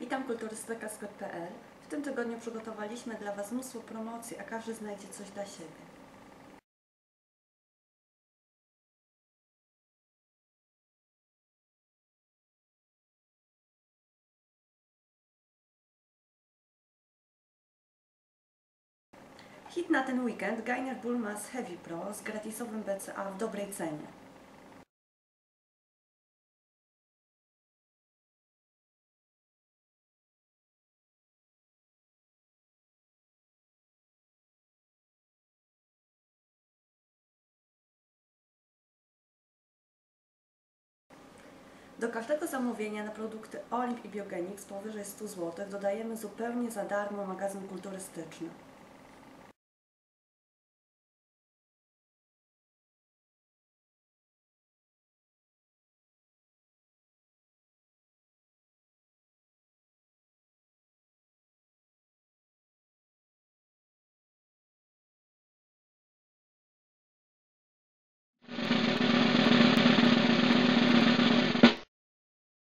Witam kulturystyka sklep.pl. W tym tygodniu przygotowaliśmy dla Was mnóstwo promocji, a każdy znajdzie coś dla siebie. Hit na ten weekend Gainer Bulmas Heavy Pro z gratisowym BCA w dobrej cenie. Do każdego zamówienia na produkty Olimp i Biogenix powyżej 100 zł dodajemy zupełnie za darmo magazyn kulturystyczny.